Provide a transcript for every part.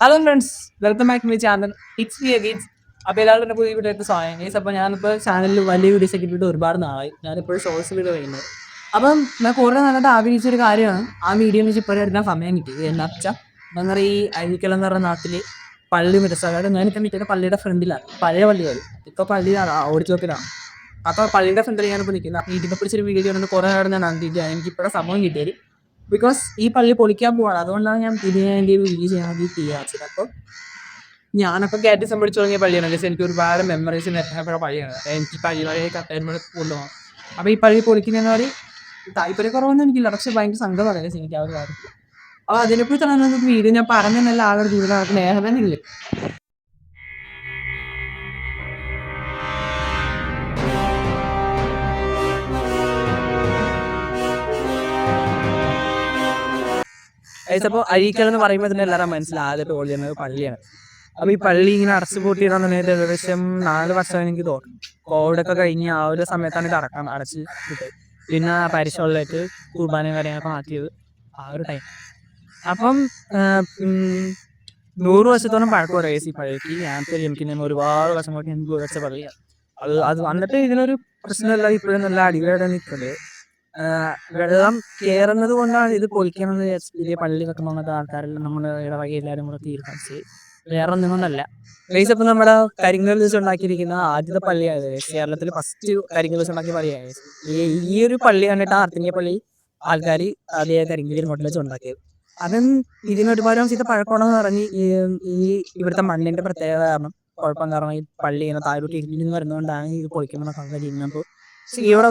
Hello friends welcome back my channel it's V അഗീൻസ് അപ്പോൾ എല്ലാവരും പുതിയ വീഡിയോ സ്വാഗതം ഗൈസ് അപ്പോൾ ഞാനിപ്പോൾ ചാനലിൽ വലിയ വീഡിയോസ് ഒക്കെ ഇട്ടിട്ട് ഒരുപാട് നാളായി. ഞാനിപ്പോൾ ഷോർട്സ് വീഡിയോ വരുന്നത്. അപ്പം ഞാൻ കുറേ നാളായിട്ട് ആഗ്രഹിച്ചൊരു കാര്യമാണ്. ആ വീഡിയോ വെച്ചാൽ ഇപ്പോൾ സമയം കിട്ടി. എന്താ വെച്ചാൽ എന്താ പറയുക ഈ അഴിക്കൽ എന്ന് പറഞ്ഞ നാട്ടിൽ പള്ളി മിരസാകാട് ഞാനിപ്പോൾ നിൽക്കുന്ന പള്ളിയുടെ ഫ്രണ്ടിലാണ് പഴയ പള്ളിയാണ് ഇപ്പോൾ പള്ളിയിലാണ് ഓടിച്ചോക്കിലാണ് അപ്പോൾ പള്ളിയുടെ ഫ്രണ്ടിൽ ഞാനിപ്പോൾ നിൽക്കുന്നത് അപ്പോൾ ഇതിനെ പിടിച്ചൊരു വീഡിയോ കണ്ട് കുറേ നേരം ഞാൻ കണ്ടിട്ട് എനിക്ക് സംഭവം കിട്ടിയത്. ബിക്കോസ് ഈ പള്ളി പൊളിക്കാൻ പോവാണ്. അതുകൊണ്ടാണ് ഞാൻ ഇതിന് വേണ്ടി വീഡിയോ ചെയ്യാൻ വേണ്ടി ചെയ്യാച്ചത്. അപ്പോൾ ഞാനൊക്കെ കയറ്റി സംബന്ധിച്ചു തുടങ്ങിയ പള്ളിയാണ്. ജസ്റ്റ് എനിക്ക് ഒരുപാട് മെമ്മറീസ് നെറ്റായ പള്ളിയാണ്. എനിക്ക് പള്ളി വഴി കട്ടേന്മേടെ കൊണ്ടുപോകാം അപ്പോൾ ഈ പള്ളി പൊളിക്കുന്നതെന്ന് പറയും താല്പര്യ കുറവൊന്നും എനിക്കില്ല. പക്ഷെ ഭയങ്കര സംഘമാണ് എനിക്ക് ആ ഒരു കാര്യം അപ്പോൾ അതിനെക്കുറിച്ചാണ് വീഡിയോ ഞാൻ പറഞ്ഞെന്നല്ല ജീവിതം ഒരു നേരം തന്നെ ഏഹതന്നില്ല അപ്പോൾ അഴീക്കൽ എന്ന് പറയുമ്പോൾ തന്നെ എല്ലാവരും മനസ്സിലാദ്യത്തെ ഓൾ ചെയ്യുന്നത് പള്ളിയാണ്. അപ്പൊ ഈ പള്ളി ഇങ്ങനെ അടച്ചു പൂട്ടിയിടാന്നുണ്ടെങ്കിൽ ഏകദേശം നാല് വർഷം എനിക്ക് തോന്നും കോവിഡ് ഒക്കെ കഴിഞ്ഞ് ആ ഒരു സമയത്താണ് ഇത് അടക്കാൻ അടച്ച് വിട്ടത് പിന്നെ പരിശോധനയായിട്ട് കുർബാനയും കാര്യങ്ങളൊക്കെ മാറ്റിയത് ആ ഒരു ടൈം അപ്പം നൂറ് വർഷത്തോളം പഴക്കം ഒരു ഈ പള്ളിക്ക്. ഞാനത്തെ എനിക്ക് ഒരുപാട് വർഷം കൂടി എനിക്ക് വെച്ച പള്ളിയാണ്. അത് അത് വന്നിട്ട് ഇതിനൊരു പ്രശ്നമല്ല ഇപ്പോഴും നല്ല അടിപൊളിയായിട്ട് നിൽക്കുന്നത്. വെള്ളം കയറുന്നത് കൊണ്ടാണ് ഇത് പൊളിക്കണത് വലിയ പള്ളി വെക്കണം അങ്ങനത്തെ ആൾക്കാരെല്ലാം നമ്മൾ ഇടവക എല്ലാവരും കൂടെ തീരുമാനിച്ച് വേറെ ഒന്നും കൊണ്ടല്ല ഗൈസ് ഇപ്പം നമ്മുടെ കരിങ്കൽ ദിവസം ഉണ്ടാക്കിയിരിക്കുന്ന ആദ്യത്തെ പള്ളിയാണ് കേരളത്തിൽ ഫസ്റ്റ് കരിങ്കൽ ദിവസം ഉണ്ടാക്കിയ പള്ളിയാണ് ഈ ഒരു പള്ളി കണ്ടിട്ട് ആർത്തിങ്ങിയ പള്ളി ആൾക്കാർ അതേ കരിങ്കലിൽ കൊണ്ടു വെച്ച് ഉണ്ടാക്കിയത്. അതും ഇതിന് ഒരുപാട് ഇത് പഴക്കമാണെന്ന് പറഞ്ഞ് ഈ ഇവിടുത്തെ മണ്ണിന്റെ പ്രത്യേകത കാരണം കുഴപ്പം കാരണം ഈ പള്ളി ഇങ്ങനെ താഴോട്ട് ഇടിഞ്ഞു വരുന്നതുകൊണ്ടാണ് ഇത് പൊളിക്കുന്ന ചെയ്യുന്നപ്പോൾ ഇവിടെ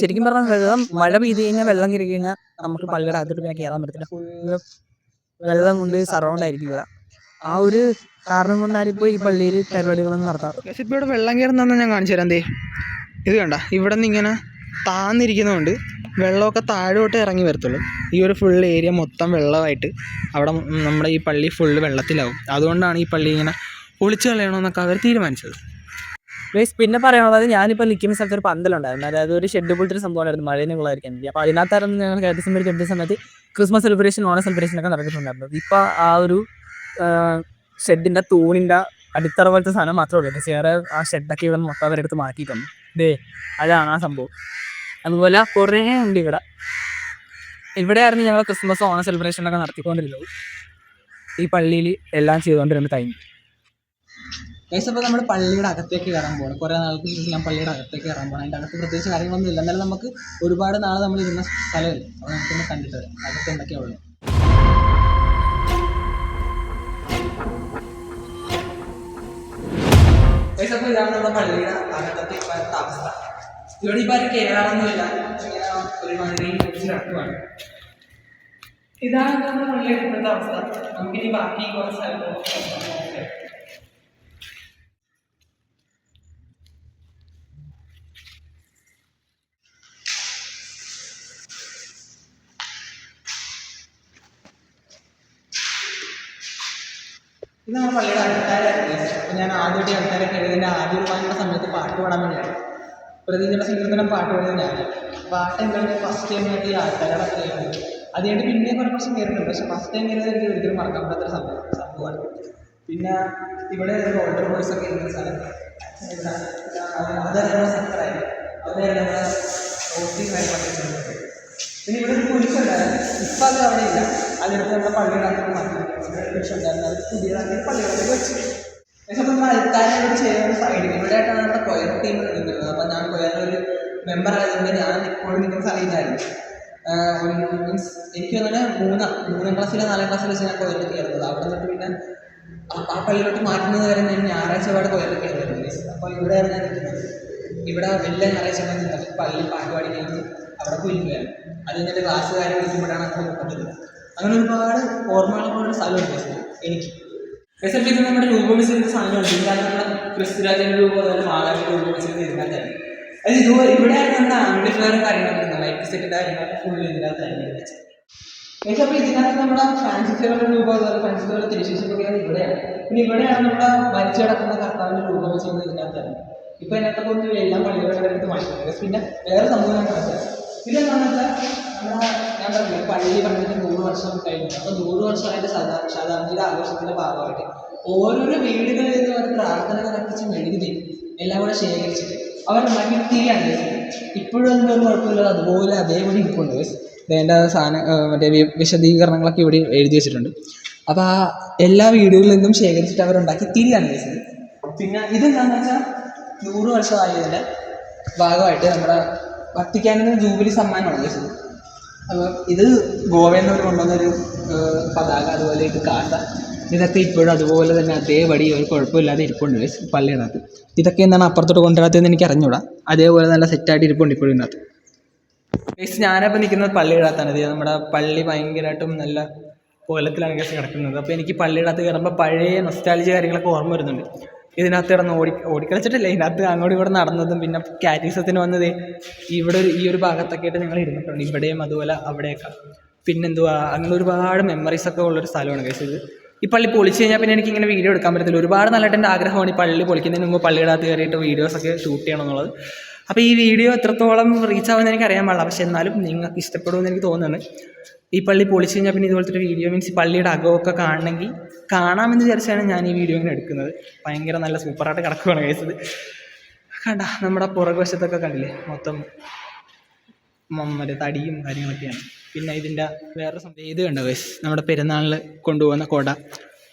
ശരിക്കും പറഞ്ഞാൽ വെള്ളം മഴ പെയ്ത് കഴിഞ്ഞാൽ വെള്ളം കയറി കഴിഞ്ഞാൽ നമുക്ക് പള്ളിയുടെ അകത്തോട്ട് പിന്നെ കയറാൻ പറ്റത്തില്ല. വെള്ളം കൊണ്ട് സറൗണ്ട് ആയിരിക്കും ഇവിടെ. ആ ഒരു കാരണം കൊണ്ടാണ് ഇപ്പോൾ ഈ പള്ളിയിൽ പരിപാടികളൊന്നും നടത്താറ് വെള്ളം കയറുന്നതെന്ന് ഞാൻ കാണിച്ചു തരാം ഇത് കണ്ട ഇവിടെ നിന്ന് ഇങ്ങനെ താന്നിരിക്കുന്നതുകൊണ്ട് വെള്ളമൊക്കെ താഴോട്ട് ഇറങ്ങി വരത്തുള്ളൂ. ഈ ഒരു ഫുൾ ഏരിയ മൊത്തം വെള്ളമായിട്ട് അവിടെ നമ്മുടെ ഈ പള്ളി ഫുള്ള് വെള്ളത്തിലാവും. അതുകൊണ്ടാണ് ഈ പള്ളി ഇങ്ങനെ പൊളിച്ചു കളയണമെന്നൊക്കെ അവർ തീരുമാനിച്ചത്. ഗൈസ് പിന്നെ പറയാനുള്ളത് ഞാനിപ്പോൾ നിൽക്കുന്ന സ്ഥലത്ത് ഒരു പന്തലുണ്ടായിരുന്നു. അതായത് ഒരു ഷെഡ് പോലത്തെ ഒരു സംഭവമായിരുന്നു മഴയെ കൊള്ളായിരിക്കാൻ വേണ്ടി. അപ്പോൾ അതിനകത്തായിരുന്നു ഞങ്ങൾ കഴിഞ്ഞ സമയത്ത് എടുത്ത സമയത്ത് ക്രിസ്മസ് സെലിബ്രേഷൻ ഓണ സെലിബ്രേഷൻ ഒക്കെ നടക്കുന്നുണ്ടായിരുന്നു ഇപ്പോൾ ആ ഒരു ഷെഡിന്റെ തൂണിന്റെ അടിത്തറ പോലത്തെ സാധനം മാത്രമേ ഉള്ളൂ. വേറെ ആ ഷെഡൊക്കെ ഇവിടെ മൊത്തം അവരെടുത്ത് മാറ്റിയിട്ടുണ്ട്. ദേ അതാണ് ആ സംഭവം. അതുപോലെ കുറേ ഉണ്ട് ഇവിടെ. ഇവിടെയായിരുന്നു ഞങ്ങൾ ക്രിസ്മസ് ഓണ സെലിബ്രേഷനൊക്കെ നടത്തിക്കൊണ്ടിരുന്നത്. ഈ പള്ളിയിൽ എല്ലാം ചെയ്തുകൊണ്ടിരുന്ന ടൈം ഗൈസ് അപ്പോൾ നമ്മൾ പള്ളിയുടെ അകത്തേക്ക് കയറാൻ പോകണം കുറേ നാൾക്ക് ശേഷം ഞാൻ പള്ളിയുടെ അകത്തേക്ക് കയറാൻ പോകണം അതിന്റെ അകത്ത് പ്രത്യേകിച്ച് കാര്യങ്ങളൊന്നും ഇല്ല. എന്നാലും നമുക്ക് ഒരുപാട് നാൾ നമ്മൾ ഇരുന്ന സ്ഥലമല്ലേ? അപ്പോൾ നമുക്കൊന്ന് കണ്ടിട്ട് വരാം. അകത്ത് എന്തൊക്കെയാണ് ഉള്ളത്? അപ്പോൾ ഇതാണ് നമ്മുടെ പള്ളിയുടെ അകത്തത്തെ ഇപ്പോഴത്തെ അവസ്ഥ. ഇവിടെ ഇപ്പോൾ ആരും കയറാറൊന്നുമില്ല ഒരുമാതിരി പിടിച്ച് കിടക്കുവാണ് ഇതാണ് നമ്മുടെ പള്ളിയുടെ ഇപ്പോഴത്തെ അവസ്ഥ. നമുക്കിനി ബാക്കി കുറച്ച് സ്ഥലത്ത് ഇത് നമ്മുടെ പള്ളിയുടെ ആൾക്കാരായിരുന്നു അപ്പോൾ ഞാൻ ആദ്യമായിട്ട് ആൾക്കാരെ എഴുതിന്റെ ആദ്യ കുർബാനയുടെ സമയത്ത് പാട്ട് പാടാൻ വേണ്ടിയാണ്. പ്രതിജ്ഞയുടെ സങ്കീർത്തനം പാട്ട് പാടുന്നത് ഞാൻ. പാട്ട് എന്തായാലും ഫസ്റ്റ് ടൈം ആയിട്ട് ഈ ആൾക്കാരുടെ കയറുന്നത് അത് കഴിഞ്ഞിട്ട് പിന്നെ കുറേ പ്രാവശ്യം കയറുന്നുണ്ട് പക്ഷേ ഫസ്റ്റ് ടൈം കയറിയത് എനിക്ക് ഒരിക്കലും മറക്കാൻ പറ്റാത്തൊരു സംഭവം സംഭവമാണ്. പിന്നെ ഇവിടെ ഓൾഡർ ബോയ്സ് ഒക്കെ ഇരുന്ന സ്ഥലം. അതായിരുന്നു സെക്ടറായിരുന്നു അതായിരുന്നു ഓഫീസായി പഠിച്ചിട്ടുണ്ട് പിന്നെ ഇവിടെ ഒരു കുരിശുണ്ടായിരുന്നു ഇപ്പം അത് അവിടെ ഇല്ല അതിനടുത്ത് നമ്മുടെ അകത്ത് മാറ്റി കുരിശ് കുരിശുണ്ടായിരുന്നു അത് പുതിയതാക്കി പള്ളികളിലേക്ക് വെച്ചു. പക്ഷേ അപ്പം നമ്മൾ അൽത്താരോട് ചെയ്യുന്ന സൈഡിൽ ഇവിടെയായിട്ടാണ് നമ്മുടെ കൊയർ ടീം നിൽക്കുന്നത് അപ്പം ഞാൻ കൊയറിൽ ഒരു മെമ്പർ ആയതുകൊണ്ട് ഞാൻ ഇപ്പോഴും നിൽക്കുന്ന സ്ഥലത്തായിരുന്നു ഒരു മീൻസ് എനിക്ക് തന്നെ മൂന്നാം മൂന്നാം ക്ലാസ്സിലെ നാലാം ക്ലാസ്സിലോ വെച്ച് ഞാൻ കൊയറിൽ കയറുന്നത്. അവിടെ നിന്നിട്ട് പിന്നെ ആ- പള്ളിയിലോട്ട് മാറ്റുന്നത് വരെ ഞാൻ ഞായറാഴ്ച പാട് കൊയറിൽ കയറുന്നത് അപ്പോൾ ഇവിടെയാണ് ഞാൻ നിൽക്കുന്നത്. ഇവിടെ വലിയ ഞായറാഴ്ച പള്ളി പാട്ട് പാടി കഴിഞ്ഞ് അവിടെ പോയിരിക്കുകയാണ് അത് എന്നിട്ട് ക്ലാസ്സുകാരെ വിളിക്കുമ്പോഴാണ് അത് കിട്ടുന്നത് അങ്ങനെ ഒരുപാട് ഓർമ്മകളുള്ള സ്ഥലമുണ്ട് guys. എനിക്ക്. എസ് എഫ് നമ്മുടെ രൂപം വെച്ചിരുന്ന സാധനമുണ്ട് ഇതിനകത്ത് നമ്മുടെ ക്രിസ്തുരാജന്റെ രൂപം അതുപോലെ മാതാവിന്റെ രൂപം വെച്ചിരുന്ന ഇതിനകത്താണ് അത് ഇത് ഇവിടെയാണ് നമ്മുടെ ആംബുലൻസുകാരും കാര്യങ്ങളൊക്കെ ലൈഫ് സെക്കൻഡ് കാര്യങ്ങളൊക്കെ ഫുൾ ഇതിനകത്ത് വെച്ചത് എസ് എഫ് ഇതിനകത്ത് നമ്മുടെ ഫ്രാൻസിസുകളുടെ രൂപം അതുപോലെ ഫ്രാൻസിസുകളുടെ തിരുശേഷിപ്പൊക്കെയാണ് ഇവിടെയാണ്. പിന്നെ ഇവിടെയാണ് നമ്മുടെ മരിച്ചു കിടക്കുന്ന കർത്താവിന്റെ രൂപം വെച്ചിരുന്നത് ഇതിനകത്താണ് ഇപ്പം ഇതിനകത്തൊക്കെ ഒന്നും എല്ലാം പള്ളികളുടെ അടുത്ത് മാറ്റി. പിന്നെ വേറെ സംഭവം ഞാൻ ഇതെന്താണെന്ന് വെച്ചാൽ നമ്മുടെ ഞാൻ പറഞ്ഞു പള്ളി പണിതിട്ട് നൂറ് വർഷം കഴിഞ്ഞു അപ്പോൾ നൂറ് വർഷം വർഷമായിട്ട് സാധാരണ ശതാബ്ദിയുടെ ആഘോഷത്തിന്റെ ഭാഗമായിട്ട് ഓരോരോ വീടുകളിൽ നിന്ന് അവർ പ്രാർത്ഥന നടത്തിച്ച് മെഴുകുതി എല്ലാം കൂടെ ശേഖരിച്ചിട്ട് അവർ തിരിയാണ് ഇപ്പോഴും എന്തൊരു കുഴപ്പമില്ല അതുപോലെ അതേപടി ഇരിപ്പുണ്ട്. അതിന്റെ സാധനം മറ്റേ വിശദീകരണങ്ങളൊക്കെ ഇവിടെ എഴുതി വെച്ചിട്ടുണ്ട്. അപ്പോൾ ആ എല്ലാ വീടുകളിൽ നിന്നും ശേഖരിച്ചിട്ട് അവരുണ്ടാക്കി തിരിയാണ് കഴിച്ചത് പിന്നെ ഇതെന്താണെന്ന് വെച്ചാൽ നൂറ് വർഷമായതിന്റെ ഭാഗമായിട്ട് നമ്മുടെ വത്തിക്കാനിൽ നിന്ന് ജൂബിലി സമ്മാനമാണ് കഴിച്ചത് അപ്പോൾ ഇത് ഗോവയിൽ നിന്ന് കൊണ്ടുവന്നൊരു പതാക അതുപോലെ ഇത് കാസ ഇതൊക്കെ ഇപ്പോഴും അതുപോലെ തന്നെ അതേപടി ഒരു കുഴപ്പമില്ലാതെ ഇരിപ്പുണ്ട് guys പള്ളിയിനകത്ത് ഇതൊക്കെ എന്താണ് അപ്പുറത്തോട്ട് കൊണ്ടുവരാത്തതെന്ന് എനിക്ക് അറിഞ്ഞൂടാ. അതേപോലെ നല്ല സെറ്റായിട്ട് ഇരിപ്പുണ്ട് ഇപ്പോഴും ഇതിനകത്ത്. ഗൈസ് ഞാനപ്പോൾ നിൽക്കുന്നത് പള്ളിയിടത്താണ്. ഇത് നമ്മുടെ പള്ളി ഭയങ്കരമായിട്ടും നല്ല കോലത്തിലാണ് ഗൈസ് കിടക്കുന്നത്. അപ്പോൾ എനിക്ക് പള്ളിയിടത്ത് കയറുമ്പോൾ പഴയ നൊസ്റ്റാലജി കാര്യങ്ങളൊക്കെ ഓർമ്മ വരുന്നുണ്ട്. ഇതിനകത്ത് കിടന്ന് ഓടി ഓടിക്കളിച്ചിട്ടില്ല? ഇതിനകത്ത് അങ്ങോട്ട് ഇവിടെ നടന്നതും പിന്നെ കാറ്റീസത്തിന് വന്നത് ഇവിടെ ഒരു ഈ ഒരു ഭാഗത്തൊക്കെ ആയിട്ട് ഞങ്ങൾ ഇരുന്നിട്ടുണ്ട്. ഇവിടെയും അതുപോലെ അവിടെയൊക്കെ. പിന്നെന്തുവാ? അങ്ങനെ ഒരുപാട് മെമ്മറീസ് ഒക്കെ ഉള്ളൊരു സ്ഥലമാണ് കേസ് ഇത്. ഈ പള്ളി പൊളിച്ച് കഴിഞ്ഞാൽ പിന്നെ എനിക്ക് ഇങ്ങനെ വീഡിയോ എടുക്കാൻ പറ്റത്തില്ല. ഒരുപാട് നല്ലതായിട്ട് എന്റെ ആഗ്രഹമാണ് ഈ പള്ളി പൊളിക്കുന്നതിന് മുമ്പ് പള്ളിയിടത്ത് കയറിയിട്ട് വീഡിയോസൊക്കെ ഷൂട്ട് ചെയ്യണം എന്നുള്ളത് അപ്പോൾ ഈ വീഡിയോ എത്രത്തോളം റീച്ച് ആവുമെന്ന് എനിക്ക് അറിയാൻ പാടില്ല. പക്ഷേ എന്നാലും നിങ്ങൾക്ക് ഇഷ്ടപ്പെടുമെന്ന് എനിക്ക് തോന്നുന്നു ഈ പള്ളി പൊളിച്ച് കഴിഞ്ഞാൽ പിന്നെ ഇതുപോലത്തെ ഒരു വീഡിയോ മീൻസ് പള്ളിയുടെ അകമൊക്കെ കാണണമെങ്കിൽ കാണാമെന്ന് വിചാരിച്ചാണ് ഞാൻ ഈ വീഡിയോ ഇങ്ങനെ എടുക്കുന്നത്. ഭയങ്കര നല്ല സൂപ്പറായിട്ട് കിടക്കുകയാണ് കഴിച്ചത് കണ്ട നമ്മുടെ പുറകുവശത്തൊക്കെ കണ്ടില്ലേ? മൊത്തം മറ്റേ തടിയും കാര്യങ്ങളൊക്കെയാണ്. പിന്നെ ഇതിന്റെ വേറെ സംഭവം ഇത് കണ്ടോ ഗൈസ് നമ്മുടെ പെരുന്നാളിൽ കൊണ്ടുപോകുന്ന കൊട.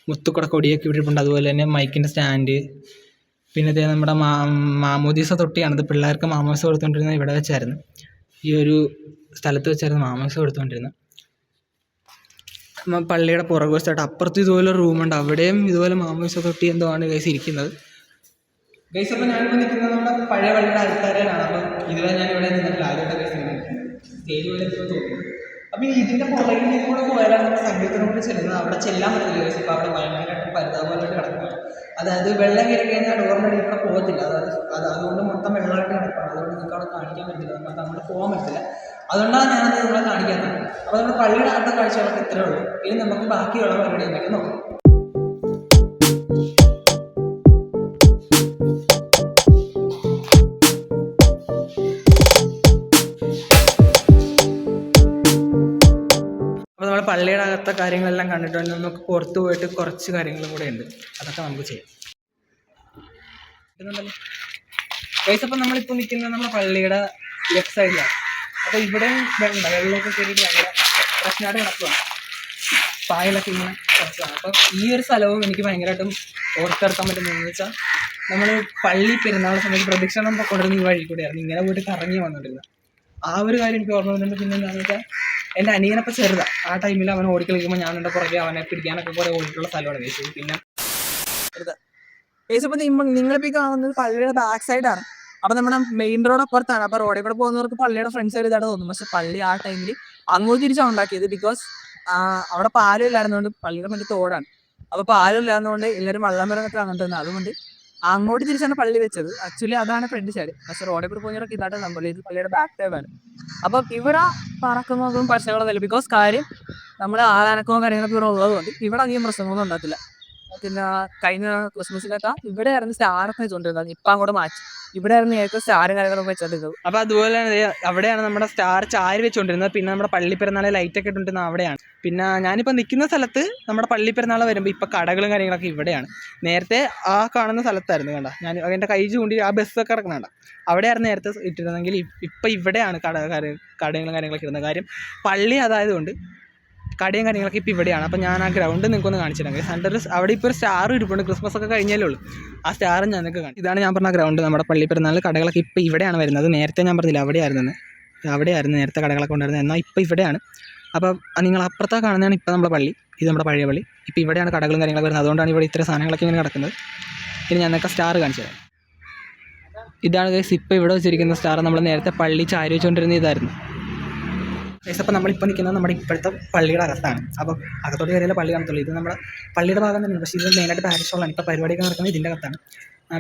മുത്തുക്കുട കൊടിയൊക്കെ ഇട്ടിട്ടുണ്ട്. അതുപോലെ തന്നെ മൈക്കിന്റെ സ്റ്റാൻഡ്. പിന്നെ ഇതേ നമ്മുടെ മാ മാമോദീസ തൊട്ടിയാണ്. ഇത് പിള്ളേർക്ക് മാമോദീസ കൊടുത്തുകൊണ്ടിരുന്നത് ഇവിടെ വെച്ചായിരുന്നു. ഈ ഒരു സ്ഥലത്ത് വെച്ചായിരുന്നു മാമോദീസ കൊടുത്തുകൊണ്ടിരുന്നത്. പള്ളിയുടെ പുറകുവശത്തായിട്ട് അപ്പുറത്ത് ഇതുപോലെ റൂമുണ്ട്. അവിടെയും ഇതുപോലെ മാമോദീസ തൊട്ടി എന്തോ ആണ് ഗൈസ് ഇരിക്കുന്നത്. ഗൈസ് അപ്പോൾ ഞാനിപ്പോൾ നിൽക്കുന്നത് നമ്മുടെ പഴയ പള്ളിയുടെ ആൾക്കാരാണ് അപ്പം ഇതുവരെ ഞാൻ ഇവിടെ നിന്നിട്ടില്ല. ആദ്യമായിട്ട് ഗൈസ് സ്റ്റേജ് പോലെ തോന്നുന്നു അപ്പോൾ ഇതിന്റെ പുറകിൽ കൂടെ പോയാലാണ് നമ്മുടെ സംഗീതത്തിനോട് ചെല്ലുന്നത് അവിടെ ചെല്ലാൻ പറ്റില്ല ഗൈസ് ഇപ്പോൾ അവിടെ ഭയങ്കരമായിട്ട് പരിതാപമായിട്ട് കിടക്കുകയാണ് അതായത് വെള്ളം കയറി കഴിഞ്ഞാൽ ഡോറിന്റെ അടിയിൽ കൂടെ പോകത്തില്ല. അതായത് അത് അതുകൊണ്ട് മൊത്തം വെള്ളമായിട്ട് കിടക്കുകയാണ് അതുകൊണ്ട് നിങ്ങൾക്ക് അവിടെ കാണിക്കാൻ പറ്റില്ല. നമുക്ക് അങ്ങോട്ട് പോകാൻ പറ്റില്ല. അതുകൊണ്ടാണ് ഞാനത് നിങ്ങളെ കാണിക്കാത്തത്. അപ്പോൾ നമ്മൾ പള്ളിയുടെ അടുത്ത കാഴ്ചകളൊക്കെ ഇത്രയേ ഉള്ളൂ. ഇനി നമുക്ക് ബാക്കിയുള്ള പരിപാടിയിലേക്ക് നോക്കാം. നമ്മൾ പള്ളിയുടെ അകത്തെ കാര്യങ്ങളെല്ലാം കണ്ടിട്ടുണ്ട്. നമുക്ക് പുറത്ത് പോയിട്ട് കുറച്ച് കാര്യങ്ങളും കൂടെ ഉണ്ട്. അതൊക്കെ നമുക്ക് ചെയ്യാം. പൈസ ഗൈസ് അപ്പോൾ നമ്മളിപ്പോൾ നിൽക്കുന്നത് നമ്മുടെ പള്ളിയുടെ ലെഫ്റ്റ് സൈഡിലാണ് അപ്പോൾ ഇവിടെ വെള്ളം വെള്ളമൊക്കെ കയറിയിട്ട് ഭയങ്കര പ്രശ്നമായിട്ട് കിടക്കുകയാണ് പായലൊക്കെ ഇങ്ങനെ കിടക്കുകയാണ് അപ്പോൾ ഈ ഒരു സ്ഥലവും എനിക്ക് ഭയങ്കരമായിട്ടും ഓർത്തെടുക്കാൻ പറ്റുന്നതെന്ന് വെച്ചാൽ നമ്മൾ പള്ളി പെരുന്നാൾ സമയത്ത് പ്രദക്ഷിണം കൊണ്ടുവരുന്ന ഈ വഴി കൂടെയായിരുന്നു. ഇങ്ങനെ പോയിട്ട് കറങ്ങി വന്നിട്ടില്ല ആ ഒരു കാര്യം എനിക്ക് ഓർമ്മ വരുന്നുണ്ട്. പിന്നെ എന്താണെന്ന് വെച്ചാൽ എന്റെ അനിയനപ്പം ചെറുതാ. ആ ടൈമിൽ അവൻ ഓടിക്കളിക്കുമ്പോൾ ഞാൻ എന്റെ പുറകെ അവനെ പിടിക്കാനൊക്കെ കുറേ ഓടിയിട്ടുള്ള സ്ഥലമാണ് ചേച്ചി പിന്നെ ചേച്ചി ഇപ്പൊ നിങ്ങളിപ്പോൾ കാണുന്നത് പള്ളിയുടെ ബാക്ക് സൈഡാണ് അപ്പൊ നമ്മുടെ മെയിൻ റോഡ് അപ്പുറത്താണ്. അപ്പൊ റോഡിൽ കൂടെ പോകുന്നവർക്ക് പള്ളിയുടെ ഫ്രണ്ട്സ് സൈഡ് ഇതാണ് തോന്നും. പക്ഷെ പള്ളി ആ ടൈമിൽ അങ്ങോട്ട് തിരിച്ചാണ് ഉണ്ടാക്കിയത് ബിക്കോസ് അവിടെ പാലും ഇല്ലായിരുന്നതുകൊണ്ട് പള്ളിയുടെ മറ്റേ തോടാണ്. അപ്പൊ പാലും ഇല്ലായിരുന്നതുകൊണ്ട് എല്ലാവരും വള്ളം അങ്ങോട്ട് തന്നെ അതുകൊണ്ട് അങ്ങോട്ട് തിരിച്ചാണ് പള്ളി വെച്ചത്. ആക്ച്വലി അതാണ് ഫ്രണ്ട് സൈഡ് പക്ഷെ റോഡിൽ കൂടെ പോകുന്നവർക്ക് ഇതാണ് നമ്പർ ഇത് പള്ളിയുടെ ബാക്ക് ടൈമാണ് അപ്പൊ ഇവിടെ പറക്കുന്നതും പ്രശ്നങ്ങളൊന്നുമില്ല. ബിക്കോസ് കാര്യം നമ്മൾ ആളനക്കവും കാര്യങ്ങളൊക്കെ ഇവിടെ ഉള്ളതുകൊണ്ട് ഇവിടെ അധികം പ്രശ്നങ്ങളൊന്നും ഉണ്ടാകത്തില്ല. പിന്നെ കഴിഞ്ഞ ക്രിസ്മസിനൊക്കെ ഇവിടെ ആയിരുന്നു സ്റ്റാറൊക്കെ വെച്ചോണ്ടിരുന്നത്. ഇപ്പം അങ്ങോട്ട് മാറ്റി. ഇവിടെ ആയിരുന്നു നേരത്തെ സ്റ്റാറും കാര്യങ്ങളൊക്കെ വെച്ചോണ്ടിരുന്നത്. അപ്പൊ അതുപോലെ തന്നെ അവിടെയാണ് നമ്മുടെ സ്റ്റാർ ചാരി വെച്ചുകൊണ്ടിരുന്നത് പിന്നെ നമ്മുടെ പള്ളി ലൈറ്റ് ഒക്കെ ഇട്ടുകൊണ്ടിരുന്നത് അവിടെയാണ്. പിന്നെ ഞാനിപ്പോൾ നിൽക്കുന്ന സ്ഥലത്ത് നമ്മുടെ പള്ളി പെരുന്നാളെ വരുമ്പോൾ ഇപ്പോൾ കടകളും കാര്യങ്ങളൊക്കെ ഇവിടെയാണ്. നേരത്തെ ആ കാണുന്ന സ്ഥലത്തായിരുന്നു കണ്ട? ഞാൻ എന്റെ കൈ ചൂണ്ടി ആ ബസ്സൊക്കെ കിടക്കുന്ന കണ്ട? അവിടെയായിരുന്നു നേരത്തെ ഇട്ടിരുന്നെങ്കിൽ ഇപ്പം ഇവിടെയാണ് കട കടകളും കാര്യങ്ങളൊക്കെ ഇടുന്നത് കാര്യം. പള്ളി അതായതുകൊണ്ട് കടയും കാര്യങ്ങളൊക്കെ ഇപ്പോൾ ഇവിടെയാണ്. അപ്പോൾ ഞാൻ ആ ഗ്രൗണ്ട് നിങ്ങൾക്കൊന്ന് കാണിച്ചു തരാം. സെന്ററിൽ അവിടെ ഇപ്പോൾ ഒരു സ്റ്റാർ ഇരിപ്പുണ്ട്. ക്രിസ്മസ് ഒക്കെ കഴിഞ്ഞാലേ ഉള്ളൂ. ആ സ്റ്റാർ ഞാൻ നിങ്ങൾക്ക് കാണും ഇതാണ് ഞാൻ പറഞ്ഞ ഗ്രൗണ്ട് നമ്മുടെ പള്ളി പെരുന്നാൾ കടകളൊക്കെ ഇപ്പോൾ ഇവിടെയാണ് വരുന്നത്. നേരത്തെ ഞാൻ പറഞ്ഞില്ല അവിടെയായിരുന്നു. അവിടെയായിരുന്നു നേരത്തെ കടകളൊക്കെ ഉണ്ടായിരുന്നത്. എന്നാൽ ഇപ്പോൾ ഇവിടെയാണ്. അപ്പോൾ നിങ്ങൾ അപ്പുറത്തെ കാണുന്നതാണ് ഇപ്പോൾ നമ്മുടെ പള്ളി. ഇത് നമ്മുടെ പഴയ പള്ളി. ഇപ്പോൾ ഇവിടെയാണ് കടകളും കാര്യങ്ങളൊക്കെ വരുന്നത്. അതുകൊണ്ടാണ് ഇവിടെ ഇത്ര സാധനങ്ങളൊക്കെ ഇങ്ങനെ കിടക്കുന്നത്. ഇനി ഞാൻ നിങ്ങൾക്ക് സ്റ്റാർ കാണിച്ചു തരാം. ഇതാണ് ഇപ്പോൾ ഇവിടെ വെച്ചിരിക്കുന്ന സ്റ്റാർ നമ്മൾ നേരത്തെ പള്ളി ചാരി വെച്ചുകൊണ്ടിരുന്ന ഇതായിരുന്നു. അപ്പോൾ നമ്മളിപ്പോൾ നിൽക്കുന്നത് നമ്മുടെ ഇപ്പോഴത്തെ പള്ളിയുടെ അകത്താണ്. അപ്പോൾ അകത്തോട്ട് കയറിയാലേ പള്ളി കാണത്തുള്ളൂ. ഇത് നമ്മുടെ പള്ളിയുടെ ഭാഗം തന്നെയാണ്. പക്ഷേ ഇത് മെയിനായിട്ട് പാരിഷ് ഹോളാണ് ഇപ്പോൾ പരിപാടിയൊക്കെ നടക്കുന്നത് ഇതിന്റെ അകത്താണ്.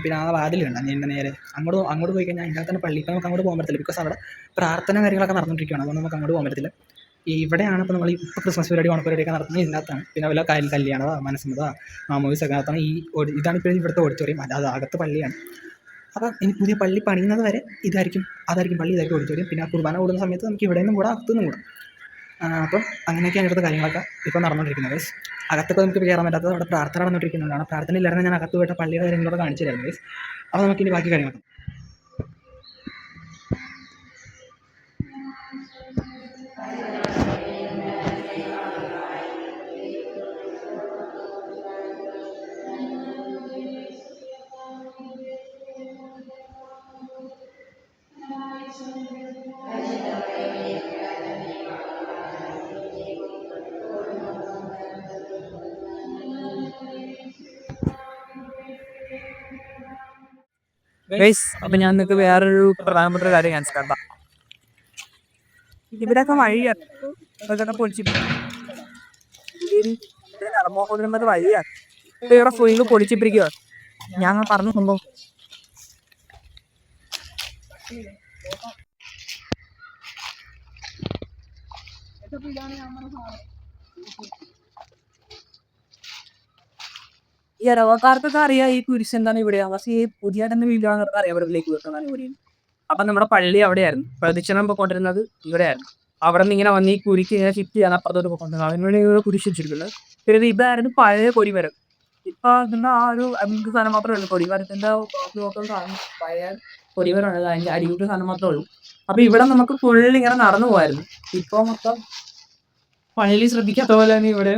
പിന്നെ ആ വാതിലുണ്ട് അതിന്റെ നേരെ. അങ്ങോട്ട് അങ്ങോട്ട് പോയി കഴിഞ്ഞാൽ അതിന്റെ അകത്തന്നെ പള്ളി. ഇപ്പോൾ നമുക്ക് അങ്ങോട്ട് പോകാൻ പറ്റില്ല ബിക്കോസ് അവിടെ പ്രാർത്ഥന കാര്യങ്ങളൊക്കെ നടന്നുകൊണ്ടിരിക്കുകയാണ്. അതുകൊണ്ട് നമുക്ക് അങ്ങോട്ട് പോകാൻ ഈ ഇവിടെയാണ് ഇപ്പോൾ നമ്മൾ ഇപ്പോൾ ക്രിസ്മസ് പരിപാടി ഓണപ്പരിപാടിയൊക്കെ നടത്തുന്നത് ഇതിനകത്താണ് പിന്നെ വല്ല കൽ കല്യാണമോ മനസ്സമ്മതോ മാമോദിസൊക്കെ നടത്തണം. ഈ ഇതാണ് ഇപ്പോൾ ഇവിടുത്തെ ഓഡിറ്റോറിയം അല്ലാതെ അകത്ത് പള്ളിയാണ്. അപ്പം ഇനി പുതിയ പള്ളി പണിയുന്നത് വരെ ഇതായിരിക്കും അതായിരിക്കും പള്ളി ഇതായിരിക്കും ഓഡിറ്റോറിയം. പിന്നെ കുർബാന കൂടുന്ന സമയത്ത് നമുക്ക് ഇവിടെ നിന്നും കൂടെ അകത്തു നിന്നും കൂടെ അപ്പം അങ്ങനെയൊക്കെയാണ് ഇവിടുത്തെ കാര്യങ്ങളൊക്കെ ഇപ്പോൾ നടന്നുകൊണ്ടിരിക്കുന്നത് ഗൈസ് അകത്തൊക്കെ നമുക്ക് കയറാൻ പറ്റാത്തത് അവിടെ പ്രാർത്ഥന നടന്നുകൊണ്ടിരിക്കുന്നതാണ് പ്രാർത്ഥന ഇല്ലായിരുന്നു ഞാൻ അകത്ത് പോയിട്ട് പള്ളിയുടെ കാര്യങ്ങളൊക്കെ കാണിച്ചു തരാം ഗൈസ് അപ്പോൾ നമുക്കിനി ബാക്കി കാര്യങ്ങളൊക്കെ അപ്പൊ ഞാൻ നിങ്ങൾക്ക് വേറൊരു പ്രധാനപ്പെട്ട കാര്യം ഞാൻ കണ്ട ഇവിടെയൊക്കെ വഴിയാണ് പൊളിച്ച് നടന്നു പോകുന്നത് വഴിയാണ് ഇപ്പൊ ഇവിടെ ഫുള്ള് പൊളിച്ചിപ്പിരിക്കുക ഞാൻ പറഞ്ഞു സംഭവം. ഈ ഇടവക്കാർക്കൊക്കെ അറിയാം ഈ കുരിശ് എന്താണ് ഇവിടെയാണ് പക്ഷേ ഈ പുതിയതെന്ന് വീടാണെന്ന് അറിയാം ഇവിടേക്ക് വെക്കുന്നതാണ് ഇവിടെ അപ്പൊ നമ്മുടെ പള്ളി അവിടെയായിരുന്നു. പ്രദക്ഷിണം പോയിക്കൊണ്ടിരുന്നത് ഇവിടെയായിരുന്നു. അവിടെ നിന്ന് ഇങ്ങനെ വന്ന് ഈ കുരിക്ക് ഇങ്ങനെ ഷിഫ്റ്റ് ചെയ്യാൻ അപ്പുറത്തോട്ട് പോയിക്കൊണ്ടിരുന്നത്. അതിനുവേണ്ടി ഇവിടെ കുരിശ് വെച്ചിരിക്കുന്നത് പിന്നെ ഇതായിരുന്നു പഴയ കൊടിമരം. ഇപ്പൊ അതിന്റെ ആ ഒരു അഞ്ച് സാധനം മാത്രമേ ഉള്ളൂ. കൊടിമരത്തിന്റെ പഴയ കൊടിമരമാണ്. അതിന്റെ അടിയൂട്ട് സാധനം മാത്രമേ ഉള്ളൂ. അപ്പൊ ഇവിടെ നമുക്ക് ഫുള്ള് ഇങ്ങനെ നടന്നു പോകായിരുന്നു ഇപ്പൊ മൊത്തം പള്ളി ശ്രദ്ധിക്കാത്ത പോലെ തന്നെ ഇവിടെ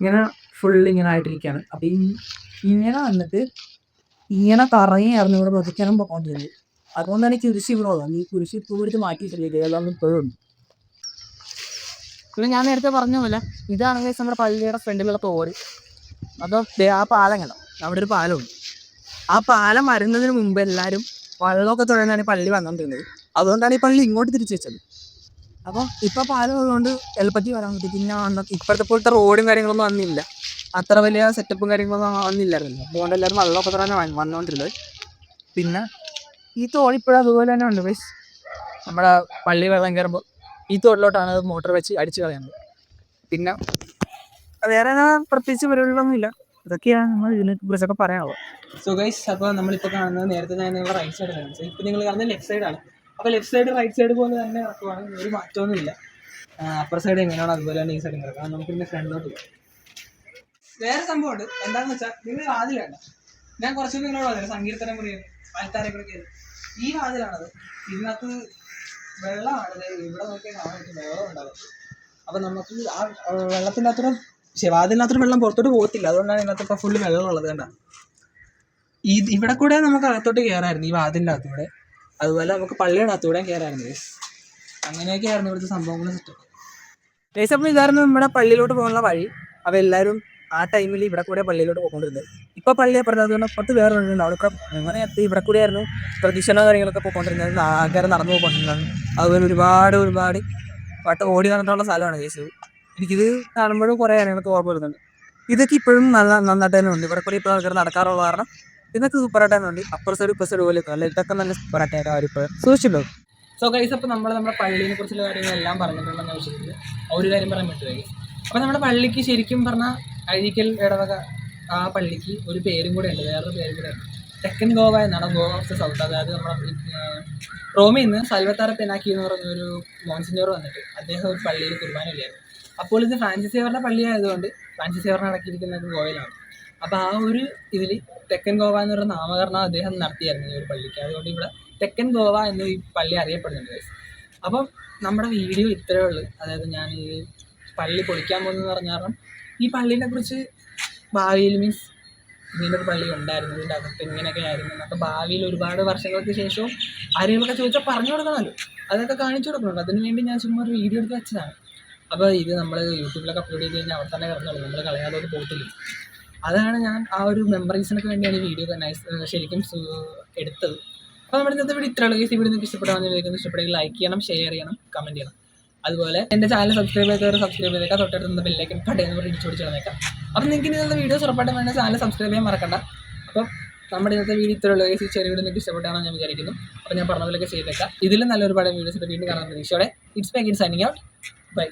ഇങ്ങനെ ഫുള്ള് ഇങ്ങനെ ആയിട്ടിരിക്കുകയാണ് അപ്പൊ ഇങ്ങനെ വന്നിട്ട് ഇങ്ങനെ കറങ്ങിയായിരുന്നു ഇവിടെ പ്രതിക്കാനും പോയിക്കൊണ്ടിരുന്നത് അതുകൊണ്ട് തന്നെ കുരിശി ഇവിടെ വന്നു. ഈ കുരിശി എടുത്ത് മാറ്റിയിട്ടില്ല. ഏതാണ്ട് ഇപ്പോഴും പിന്നെ ഞാൻ നേരത്തെ പറഞ്ഞ പോലെ ഇതാണെങ്കിൽ നമ്മുടെ പള്ളിയുടെ ഫ്രണ്ടിലുള്ള തോര് അതോ ആ പാലം കണ്ടോ? അവിടെ ഒരു പാലമുണ്ട്. ആ പാലം വരുന്നതിന് മുമ്പ് എല്ലാവരും വള്ളമൊക്കെ തുഴഞ്ഞാണ് ഈ പള്ളി വന്നുകൊണ്ടിരുന്നത് അതുകൊണ്ടാണ് ഈ പള്ളി ഇങ്ങോട്ട് തിരിച്ചു വെച്ചത്. അപ്പോൾ ഇപ്പോൾ പാലം ഉള്ളതുകൊണ്ട് എളുപ്പത്തിൽ വരാൻ പറ്റി. പിന്നെ ഇപ്പോഴത്തെ പോലത്തെ റോഡും കാര്യങ്ങളൊന്നും വന്നില്ല. അത്ര വലിയ സെറ്റപ്പും കാര്യങ്ങളൊന്നും വന്നില്ലായിരുന്നല്ലോ. അതുകൊണ്ട് എല്ലാവരും വെള്ളമൊക്കെ തന്നെ വന്നുകൊണ്ടിരുന്നത് പിന്നെ ഈ തോട് ഇപ്പോഴും അതുപോലെ തന്നെ ഉണ്ട് ബസ് നമ്മുടെ പള്ളി വെള്ളം കയറുമ്പോൾ ഈ തോട്ടിലോട്ടാണ് മോട്ടർ വെച്ച് അടിച്ചു കളയുന്നത്. പിന്നെ വേറെ പ്രത്യേകിച്ച് പരിപാടികളൊന്നുമില്ല. ഇതൊക്കെയാണ് നമ്മൾ ഇതിനെ കുറിച്ചൊക്കെ പറയാനുള്ളത്. സോ ഗൈസ് അപ്പോൾ നമ്മളിപ്പോൾ കാണുന്നത് നേരത്തെ ഞാൻ നിങ്ങൾ റൈറ്റ് സൈഡ് സോ ഇപ്പോൾ നിങ്ങൾ കാണുന്നത് ലെഫ്റ്റ് സൈഡാണ് അപ്പോൾ ലെഫ്റ്റ് സൈഡ് റൈറ്റ് സൈഡ് പോലെ തന്നെ ഇറക്കുവാണെങ്കിൽ ഒരു മാറ്റമൊന്നുമില്ല. അപ്പർ സൈഡ് എങ്ങനെയാണോ അതുപോലെ തന്നെ ഈ സൈഡ് ഇറക്കാം നമുക്ക് പിന്നെ ഫ്രണ്ടിലോട്ട് പോകാം വേറെ സംഭവമുണ്ട്. എന്താണെന്ന് വെച്ചാൽ നിങ്ങൾ വാതിൽ വേണ്ട. ഞാൻ കുറച്ച് നിങ്ങളോട് പറഞ്ഞു സങ്കീർത്തനം മുറിയും വാൽത്താരെ കയറി ഈ വാതിലാണത്. ഇതിനകത്ത് വെള്ളമാണ്. ദേ ഇവിടെ നോക്കിയാൽ കാണാൻ വെള്ളം ഉണ്ടാവും. അപ്പം നമുക്ക് ആ വെള്ളത്തിന്റെ അത്ര വാതിലിനകത്ത് വെള്ളം പുറത്തോട്ട് പോകത്തില്ല. അതുകൊണ്ടാണ് ഇതിനകത്ത് ഇപ്പോൾ ഫുള്ള് വെള്ളമുള്ളത് കണ്ട. ഈ ഇവിടെ കൂടെ നമുക്ക് അകത്തോട്ട് കയറായിരുന്നു ഈ വാതിലിന്റെ അകത്തൂടെ അതുപോലെ നമുക്ക് പള്ളിയുടെ അകത്തൂടെ കയറായിരുന്നു അങ്ങനെയൊക്കെ ആയിരുന്നു ഇവിടുത്തെ സംഭവങ്ങൾ സെറ്റപ്പ് ഇതായിരുന്നു നമ്മുടെ പള്ളിയിലോട്ട് പോകാനുള്ള വഴി. അവ എല്ലാവരും ആ ടൈമിൽ ഇവിടെ കൂടെ പള്ളിയിലോട്ട് പോയിക്കൊണ്ടിരുന്നത്. ഇപ്പോൾ പള്ളി അപ്പുറത്ത് കൊണ്ട് പുറത്ത് വേറെ ഉണ്ട് അവിടെ അങ്ങനെ ഇവിടെ കൂടെ ആയിരുന്നു പ്രദക്ഷിണോ കാര്യങ്ങളൊക്കെ പോയിക്കൊണ്ടിരുന്നത്. ആൾക്കാരെ നടന്നു പോയിക്കൊണ്ടിരുന്നത് അതുപോലെ ഒരുപാട് ഒരുപാട് പാട്ട് ഓടി നടന്നിട്ടുള്ള സ്ഥലമാണ് കേസ് എനിക്കിത് കാണുമ്പോഴും കുറേ കാര്യങ്ങളൊക്കെ ഓർമ്മ വരുന്നുണ്ട്. ഇതൊക്കെ ഇപ്പോഴും നല്ല നന്നായിട്ട് തന്നെ ഉണ്ട്. ഇവിടെ കൂടി ഇപ്പോൾ ആൾക്കാർ നടക്കാറുള്ള കാരണം ഇതൊക്കെ സൂപ്പറായിട്ട് തന്നെ ഉണ്ട്. അപ്പുറ സൈഡ് ഇപ്പുറ സൈഡ് പോലെ അല്ല? ഇതൊക്കെ നല്ല സൂപ്പറായിട്ട് അവരിപ്പോൾ സൂക്ഷിച്ചല്ലോ സോ ഗൈസ് അപ്പോൾ നമ്മൾ നമ്മുടെ പള്ളിയെ കുറിച്ചുള്ള കാര്യങ്ങളെല്ലാം പറഞ്ഞിട്ടുണ്ടെന്ന് ആവശ്യത്തിൽ ഒരു കാര്യം പറയാൻ പറ്റുമോ? ഗൈസ് അപ്പോൾ നമ്മുടെ പള്ളിക്ക് ശരിക്കും പറഞ്ഞാൽ അഴീക്കൽ ഇടവക ആ പള്ളിക്ക് ഒരു പേരും കൂടെ ഉണ്ട് വേറൊരു പേരും കൂടെ ഉണ്ട്. തെക്കൻ ഗോവ എന്നാണ് ഗോവ ഓഫ് ദ സൗത്ത്. അതായത് നമ്മുടെ റോമിൽ നിന്ന് സൽവത്താറ പെനാക്കി എന്ന് പറഞ്ഞ ഒരു മോൺസിഞ്ഞോർ വന്നിട്ട് അദ്ദേഹം ഒരു പള്ളിയിൽ കുർബാന ഇല്ലായിരുന്നു അപ്പോൾ ഇത് ഫ്രാൻസിസ് സേവറിന്റെ പള്ളി ആയതുകൊണ്ട് ഫ്രാൻസിസ് സേവറിനെ അടക്കിയിരിക്കുന്നത് ഗോവയിലാണ്. അപ്പോൾ ആ ഒരു ഇതിൽ തെക്കൻ ഗോവ എന്ന് പറയുന്ന നാമകരണം അദ്ദേഹം നടത്തിയായിരുന്നു ഈ ഒരു പള്ളിക്ക്. അതുകൊണ്ട് ഇവിടെ തെക്കൻ ഗോവ എന്ന് ഈ പള്ളി അറിയപ്പെടുന്നുണ്ട്. അപ്പം നമ്മുടെ വീഡിയോ ഇത്രയേ ഉള്ളൂ. അതായത് ഞാൻ ഈ പള്ളി പൊളിക്കാൻ പോകുന്നതെന്ന് പറഞ്ഞ കാരണം ഈ പള്ളിനെ കുറിച്ച് ഭാവിയിൽ മീൻസ് ഇങ്ങനെ ഒരു പള്ളി ഉണ്ടായിരുന്നു ഇതിന്റെ അകത്ത് ഇങ്ങനെയൊക്കെ ആയിരുന്നു എന്നൊക്കെ ഭാവിയിൽ ഒരുപാട് വർഷങ്ങൾക്ക് ശേഷവും ആരെങ്കിലുമൊക്കെ ചോദിച്ചാൽ പറഞ്ഞു കൊടുക്കണമല്ലോ. അതൊക്കെ കാണിച്ചു കൊടുക്കണമല്ലോ. അതിന് വേണ്ടി ഞാൻ ചുമ്മാ ഒരു വീഡിയോ എടുത്ത് വെച്ചതാണ്. അപ്പോൾ ഇത് നമ്മൾ യൂട്യൂബിലൊക്കെ അപ്ലോഡ് ചെയ്ത് കഴിഞ്ഞാൽ അവിടെ തന്നെ കിടന്നുള്ളൂ. നമ്മൾ കളയാതെ പോകത്തില്ല. അതാണ് ഞാൻ ആ ഒരു മെമ്മറീസിനൊക്കെ വേണ്ടിയാണ് ഈ വീഡിയോ നൈസ് ശരിക്കും എടുത്തത്. അപ്പോൾ നമ്മുടെ ഇന്നത്തെ വീഡിയോ ഇത്ര ഉള്ളൂ. ഈ വീഡിയോ നിങ്ങൾക്ക് ഇഷ്ടപ്പെടാമെന്ന് വിചാരിക്കുന്നു ലൈക്ക് ചെയ്യണം ഷെയർ ചെയ്യണം കമന്റ് ചെയ്യണം. അതുപോലെ എന്റെ ചാനൽ സബ്സ്ക്രൈബ് ചെയ്തവർ സബ്സ്ക്രൈബ് ചെയ്തേക്കാം. തൊട്ടടുത്ത് ബില്ലേക്കും പട്ടേന്ന് പറഞ്ഞ് ഇടിച്ചു പിടിച്ച് വന്നേക്കാം. അപ്പം നിങ്ങൾക്ക് ഇന്നത്തെ വീഡിയോസ് ഉറപ്പായിട്ടും വേണ്ട ചാനൽ സബ്സ്ക്രൈബ് ചെയ്യാൻ മറക്കണ്ട. അപ്പം നമ്മുടെ ഇന്നത്തെ വീഡിയോ ഇത്ര ഉള്ളൂ. ഈ ചെറിയ വീഡിയോ നിങ്ങൾക്ക് ഇഷ്ടപ്പെട്ടാണെന്ന് ഞാൻ വിചാരിക്കുന്നു. അപ്പോൾ ഞാൻ പറഞ്ഞ പോലെയൊക്കെ ചെയ്തേക്കാം. ഇതിലും നല്ല ഒരുപാട് വീഡിയോസ് വീണ്ടും കാണാൻ പ്രതീക്ഷയോടെ. It's bye it signing out bye